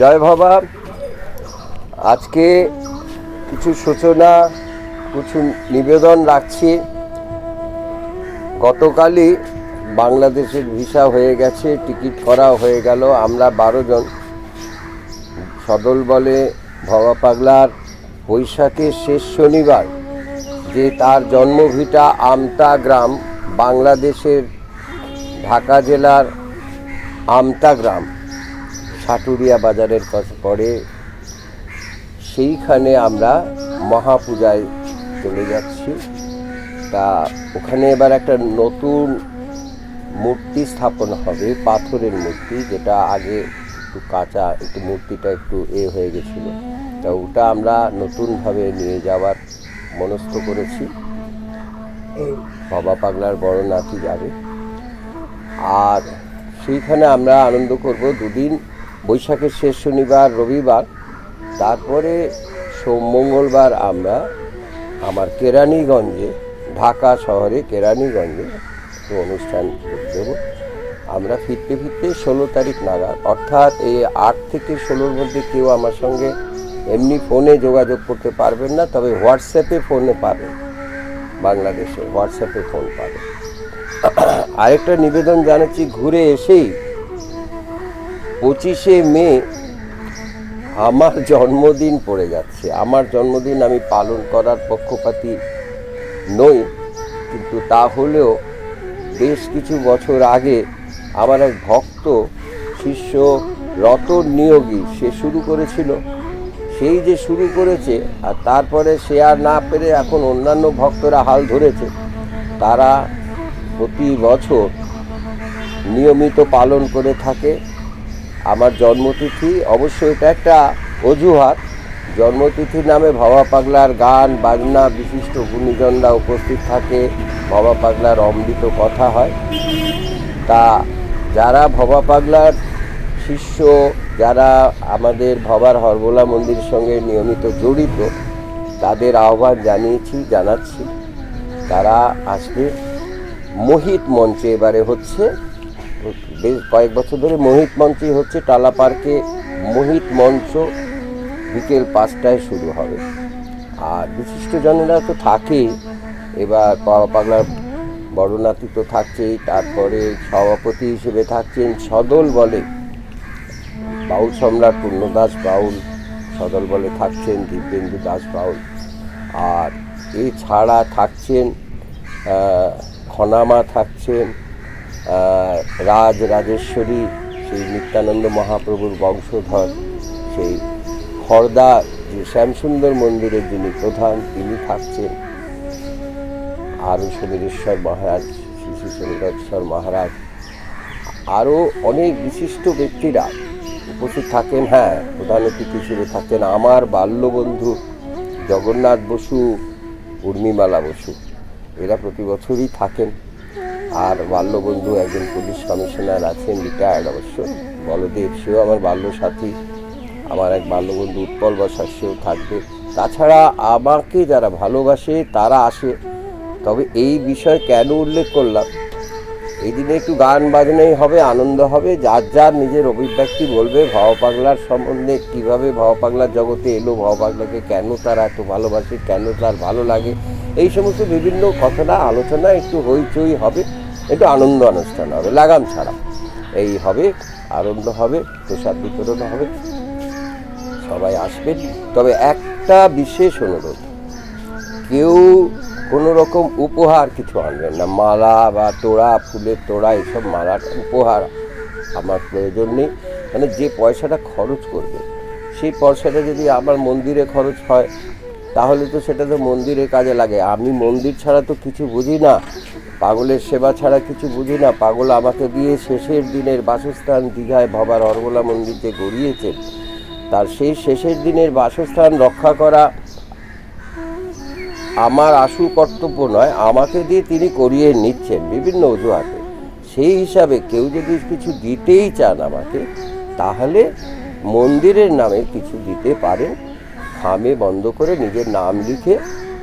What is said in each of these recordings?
জয় বাবা আজকে কিছু সূচনা, কিছু নিবেদন রাখছি। গতকালই বাংলাদেশের ভিসা হয়ে গেছে, টিকিট করা হয়ে গেল। আমরা বারো জন, সদল বলে ভবা পাগলার বৈশাখের শেষ শনিবার যে তার জন্মভিটা আমতা গ্রাম, বাংলাদেশের ঢাকা জেলার আমতা গ্রাম। সাটুরিয়া বাজারের পড়ে সেইখানে আমরা মহাপূজায় চলে যাচ্ছি। তা ওখানে এবার একটা নতুন মূর্তি স্থাপন হবে, পাথরের মূর্তি, যেটা আগে একটু কাঁচা, একটু মূর্তিটা একটু এ হয়ে গেছিল। তা ওটা আমরা নতুনভাবে নিয়ে যাওয়ার মনস্থ করেছি। বাবা পাগলার বড় নাতি যাবে। আর সেইখানে আমরা আনন্দ করব দুদিন। বৈশাখের শেষ শনিবার, রবিবার, তারপরে সোম, মঙ্গলবার আমরা আমার কেরানীগঞ্জে, ঢাকা শহরে কেরানীগঞ্জে অনুষ্ঠান দেব আমরা ফিরতে ফিরতে ষোলো তারিখ নাগাদ, অর্থাৎ এই আট থেকে ষোলোর মধ্যে কেউ আমার সঙ্গে এমনি ফোনে যোগাযোগ করতে পারবেন না, তবে হোয়াটসঅ্যাপে ফোনে পাবেন, বাংলাদেশে হোয়াটসঅ্যাপে ফোন পাবেন। আরেকটা নিবেদন জানাচ্ছি, ঘুরে এসেই পঁচিশে মে আমার জন্মদিন পড়ে যাচ্ছে। আমার জন্মদিন আমি পালন করার পক্ষপাতী নই, কিন্তু তা হলেও বেশ কিছু বছর আগে আমার এক ভক্ত, শিষ্য রতন নিয়োগী, সে শুরু করেছিল। সেই যে শুরু করেছে আর তারপরে সে আর না পেরে এখন অন্যান্য ভক্তরা হাল ধরেছে, তারা প্রতি বছর নিয়মিত পালন করে থাকে। আমার জন্মতিথি, অবশ্যই এটা একটা অজুহাত। জন্মতিথি নামে ভবা পাগলার গান, বাজনা, বিশিষ্ট গুণীজনরা উপস্থিত থাকে। ভবা পাগলার অমৃত কথা হয়। তা যারা ভবা পাগলার শিষ্য, যারা আমাদের ভবার হরবোলা মন্দিরের সঙ্গে নিয়মিত জড়িত, তাদের আহ্বান জানিয়েছি, জানাচ্ছি। তারা আসবে। মোহিত মঞ্চে এবারে হচ্ছে বেশ কয়েক বছর ধরে মোহিত মঞ্চই হচ্ছে, টালা পার্কে মোহিত মঞ্চ বিকেল পাঁচটায় শুরু হবে। আর বিশিষ্টজনেরা তো থাকেই এবার পাওয়া পাগলার বড় নাতি তো থাকছেই, তারপরে সভাপতি হিসেবে থাকছেন সদল বলে। বাউল সম্রাট পূর্ণদাস বাউল সদল বলে থাকছেন দিব্যেন্দু দাস বাউল। আর এছাড়া থাকছেন খনামা থাকছেন রাজ রাজেশ্বরী, সেই নিত্যানন্দ মহাপ্রভুর বংশধর, সেই খর্দা, যে শ্যামসুন্দর মন্দিরের যিনি প্রধান, তিনি থাকছেন। আরও সমীরেশ্বর মহারাজ, শ্রী সমীরেশ্বর মহারাজ আরও অনেক বিশিষ্ট ব্যক্তিরা উপস্থিত থাকেন। হ্যাঁ প্রধান অতিথি হিসেবে থাকেন আমার বাল্যবন্ধু জগন্নাথ বসু, উর্মিমালা বসু। এরা প্রতি বছরই থাকেন। আর বাল্যবন্ধু একজন পুলিশ কমিশনার আছেন রিটায়ার্ড অবশ্য। বলদেব, সেও আমার বাল্য সাথী আমার এক বাল্যবন্ধু উৎপল বসার সেও থাকবে। তাছাড়া আমাকে যারা ভালোবাসে, তারা আসে। তবে এই বিষয় কেন উল্লেখ করলাম? এই দিনে একটু গান বাজনাই হবে, আনন্দ হবে। যার যার নিজের অভিব্যক্তি বলবে, ভাও পাগলার সম্বন্ধে কীভাবে ভাও পাগলার জগতে এলো, ভাও পাগলাকে কেন তারা এত ভালোবাসে, কেন তার ভালো লাগে? এই সমস্ত বিভিন্ন ঘটনা আলোচনা একটু হইচই হবে। একটু আনন্দ অনুষ্ঠান হবে, লাগাম ছাড়া। এই হবে, আনন্দ হবে, প্রসাদ বিতরণ হবে। সবাই আসবেন। তবে একটা বিশেষ অনুরোধ, কেউ কোনো রকম উপহার কিছু আনবেন না। মালা বা তোড়া, ফুলের তোড়া, এসব মালার উপহার আমার প্রয়োজন নেই। মানে যে পয়সাটা খরচ করবে, সেই পয়সাটা যদি আমার মন্দিরে খরচ হয়, তাহলে তো সেটা তো মন্দিরের কাজে লাগে। আমি মন্দির ছাড়া তো কিছু বুঝি না। পাগলের সেবা ছাড়া কিছু বুঝি না। পাগল আমাকে দিয়ে শেষের দিনের বাসস্থান দীঘায় ভবার অরগোলা মন্দির যে গড়িয়েছেন তার সেই শেষের দিনের বাসস্থান রক্ষা করা আমার আশু কর্তব্য নয়। আমাকে দিয়ে তিনি করিয়ে নিচ্ছেন বিভিন্ন অজুহাতে। সেই হিসাবে কেউ যদি কিছু দিতেই চান আমাকে, তাহলে মন্দিরের নামে কিছু দিতে পারেন। খামে বন্ধ করে নিজের নাম লিখে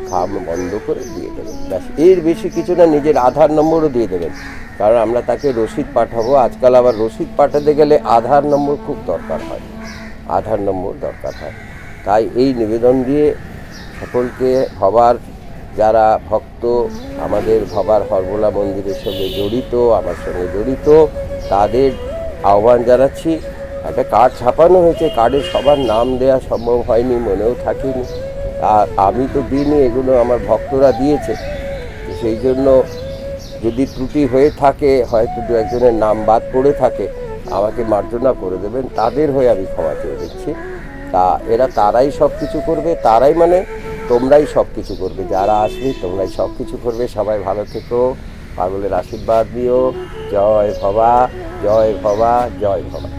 খাম বন্ধ করে দিয়ে দেবেন। ব্যাস, এর বেশি কিছু না, নিজের আধার নম্বরও দিয়ে দেবেন। কারণ আমরা তাকে রসিদ পাঠাবো। আজকাল আবার রসিদ পাঠাতে গেলে আধার নম্বর খুব দরকার হয়। আধার নম্বর দরকার হয়। তাই এই নিবেদন দিয়ে সকলকে ভবার, যারা ভক্ত, আমাদের ভবার হরবোলা মন্দিরের সঙ্গে জড়িত, আমার সঙ্গে জড়িত, তাদের আহ্বান জানাচ্ছি। একটা কার্ড ছাপানো হয়েছে। কার্ডে সবার নাম দেওয়া সম্ভব হয়নি, মনেও থাকেনি। আর আমি তো দিইনি, এগুলো আমার ভক্তরা দিয়েছে। সেই জন্য যদি ত্রুটি হয়ে থাকে, হয়তো দু একজনের নাম বাদ পড়ে থাকে, আমাকে মার্জনা করে দেবেন, তাদের হয়ে আমি ক্ষমা চেয়ে দিচ্ছি তা এরা তারাই সব কিছু করবে, তারাই মানে তোমরাই সব কিছু করবে, যারা আসবে তোমরাই সব কিছু করবে। সবাই ভালো থেকো, পাগলের আশীর্বাদ দিও জয় ভবা জয় ভবা জয় ভবা।